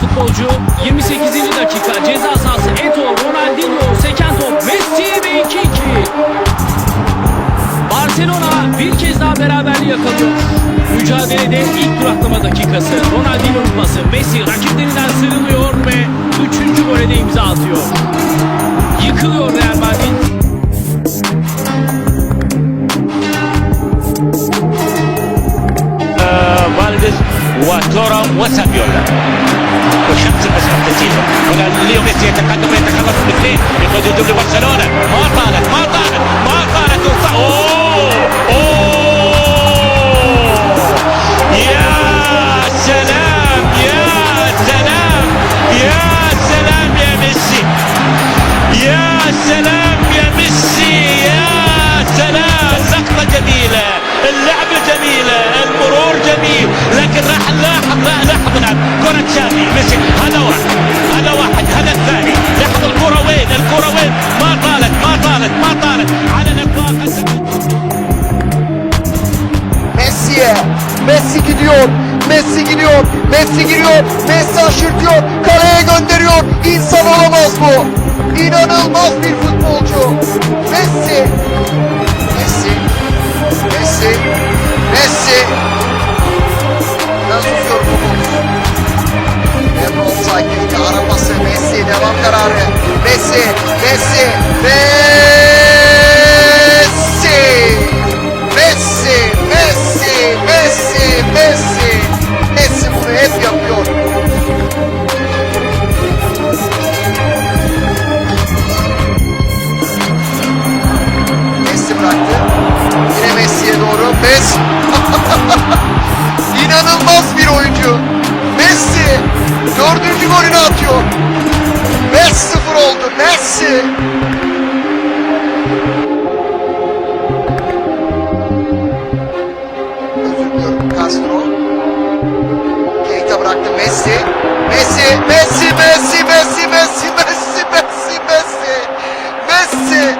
futbolcu 28. dakika ceza sahası Eto, Ronaldinho, seken top Messi ve 2-2. Barcelona bir kez daha beraberliği yakalıyor. Mücadelede ilk duraklama dakikası. Ronaldinho'nun pası. Messi rakiplerinden sıyrılıyor ve 3. gole de imza atıyor. Yıkılıyor Real Madrid. وتورا وسابيولا. وشمس المسح تسيله هنا ليو ميسي يتقدم ويتخلص من اثنين يقود يدوب لبرشلونة. ما طالت ما طالت ما طالت أوه! أوه! Messi giriyor. Messi aşırtıyor. Kaleye gönderiyor. İnsan olamaz bu. İnanılmaz bir futbolcu. Messi. Messi. Messi. Messi. Biraz uzuyor bu top. Emre Olsay'daki araması Messi. Devam kararı. Messi. Messi. Messi. Oyuncu. Messi. Dördüncü golünü atıyor. 5-0 oldu. Messi. Özür diliyorum Castro. Keita bıraktı Messi. Messi, Messi, Messi, Messi, Messi, Messi, Messi, Messi. Messi.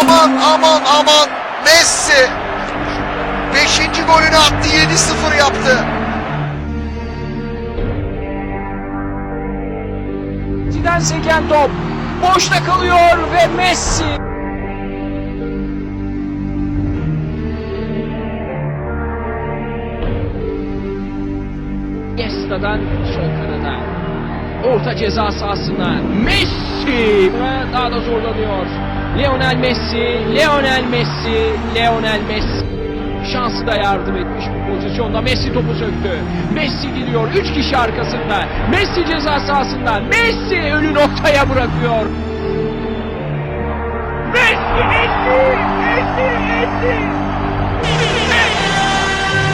Aman aman aman. Messi. Beşinci golünü attı 7-0 yaptı. Zidane seken top. Boşta kalıyor ve Messi. Iniesta'dan sol kanada. Orta ceza sahasına Messi daha da zorlanıyor. Lionel Messi, Lionel Messi, Lionel Messi. Şansı da yardım etmiş bu pozisyonda. Messi topu söktü. Messi gidiyor. Üç kişi arkasında. Messi ceza sahasında. Messi ölü noktaya bırakıyor. Messi, Messi, Messi, Messi.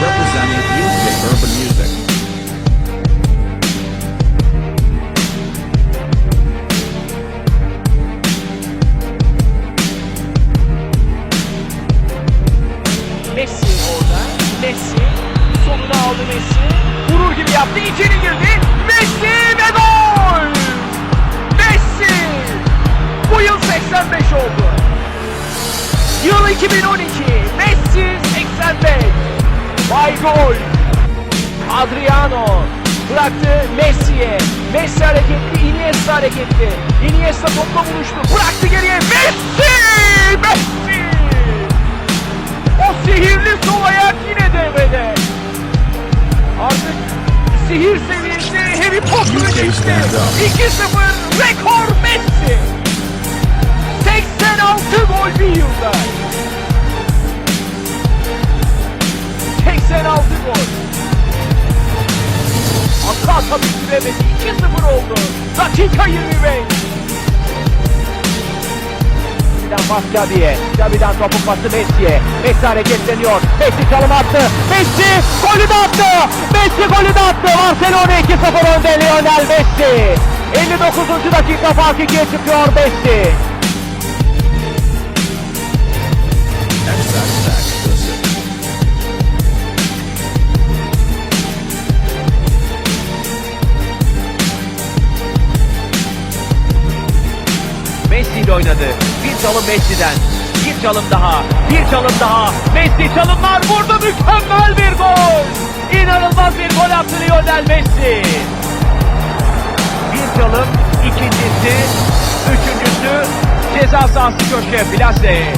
representing Urban Music. Yaptı. içeri girdi. Messi ve gol! Messi! Bu yıl 85 oldu. Yıl 2012. Messi 85. Vay gol! Adriano bıraktı Messi'ye. Messi hareketli, Iniesta hareketli. Iniesta topla buluştu. Bıraktı geriye. Messi! Messi! O sihirli sol ayak yine devrede. Artık sihir seviyesi Harry Potter'ı geçti. 2-0 rekor Messi. 86 gol bir yılda. 86 gol. Ata ata bitiremedi. 2-0 oldu. Dakika 25. Messi'den pas Gavi'ye. Gavi'den topun pası Messi'ye. Messi hareketleniyor. Messi çalım attı. Messi golü de attı. Messi golü de attı. Barcelona 2-0 önde Lionel Messi. 59. dakika fark ikiye çıkıyor Messi. Messi ile oynadı. Bir çalım Messi'den. Bir çalım daha. Bir çalım daha. Messi çalımlar vurdu. Mükemmel bir gol. İnanılmaz bir gol attı Lionel Messi. çalım. İkincisi, üçüncüsü ceza sahası köşe plase.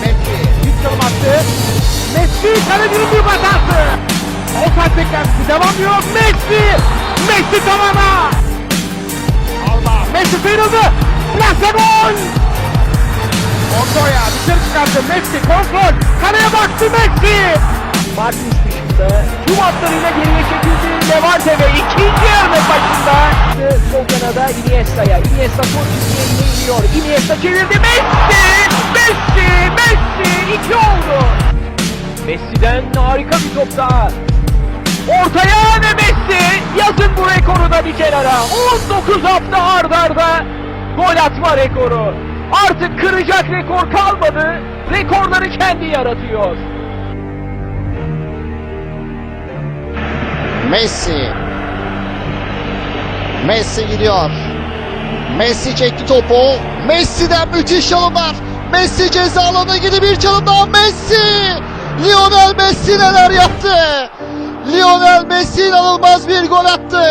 Messi bir çalım attı. Messi kalecinin bir hatası. Offside beklentisi devam ediyor. Messi! Messi tamama! Alba. Messi sıyrıldı. Plase gol! Montoya dışarı çıkarttı. Messi kontrol. Kaleye baktı Messi. Martins dışında tüm hatlarıyla geriye çekildi. Levante ve ikinci yarının başında. Sol kanada Iniesta'ya. Iniesta sol çizgiye iniyor. Iniesta çevirdi. Messi! Messi! Messi! İki oldu. Messi'den harika bir top daha. Ortaya ve Messi yazın bu rekoru da bir kenara. 19 hafta ard arda gol atma rekoru. Artık kıracak rekor kalmadı. Rekorları kendi yaratıyor. Messi. Messi gidiyor. Messi çekti topu. Messi'den müthiş çalımlar. Messi ceza alanına gidi bir çalım daha. Messi! Lionel Messi neler yaptı? Lionel Messi inanılmaz bir gol attı.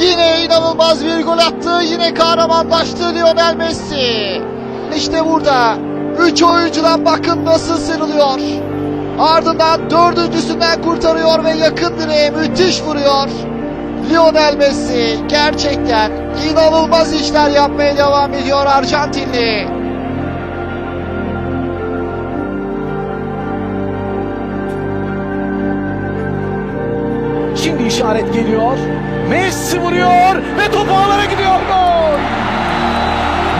Yine inanılmaz bir gol attı. Yine kahramanlaştı Lionel Messi. İşte burada. Üç oyuncudan bakın nasıl sıyrılıyor. Ardından dördüncüsünden kurtarıyor ve yakın direğe müthiş vuruyor. Lionel Messi gerçekten inanılmaz işler yapmaya devam ediyor Arjantinli. Şimdi işaret geliyor. Messi vuruyor ve top ağlara gidiyor gol.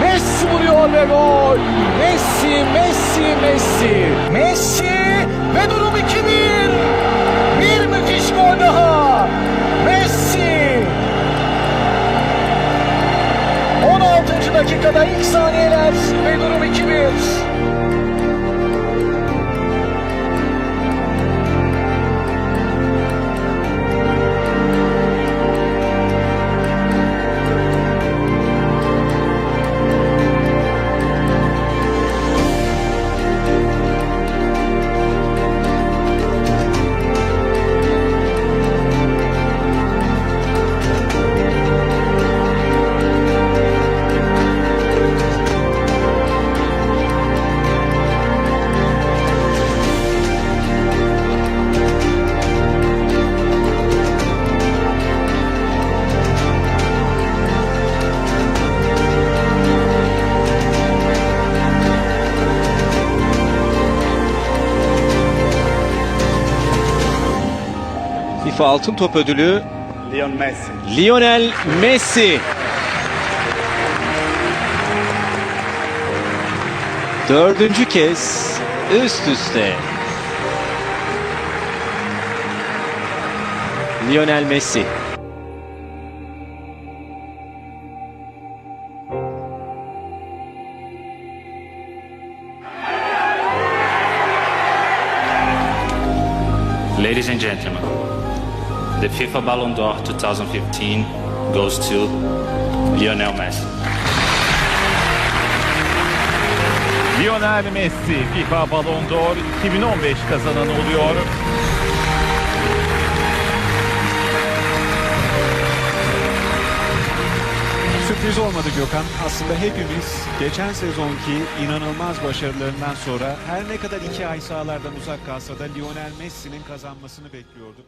Messi vuruyor ve gol. Messi, Messi, Messi. Messi ve durum 2-1. Bir müthiş gol daha. Messi. 16. dakikada ilk saniyeler ve durum 2-1. FIFA Altın Top Ödülü Leon Messi. Lionel Messi. Dördüncü kez üst üste. Lionel Messi. Ladies and gentlemen, the FIFA Ballon d'Or 2015 goes to Lionel Messi. Lionel Messi FIFA Ballon d'Or 2015 kazananı oluyor. Sürpriz olmadı Gökhan. Aslında hepimiz geçen sezonki inanılmaz başarılarından sonra her ne kadar iki ay sahalardan uzak kalsa da Lionel Messi'nin kazanmasını bekliyorduk.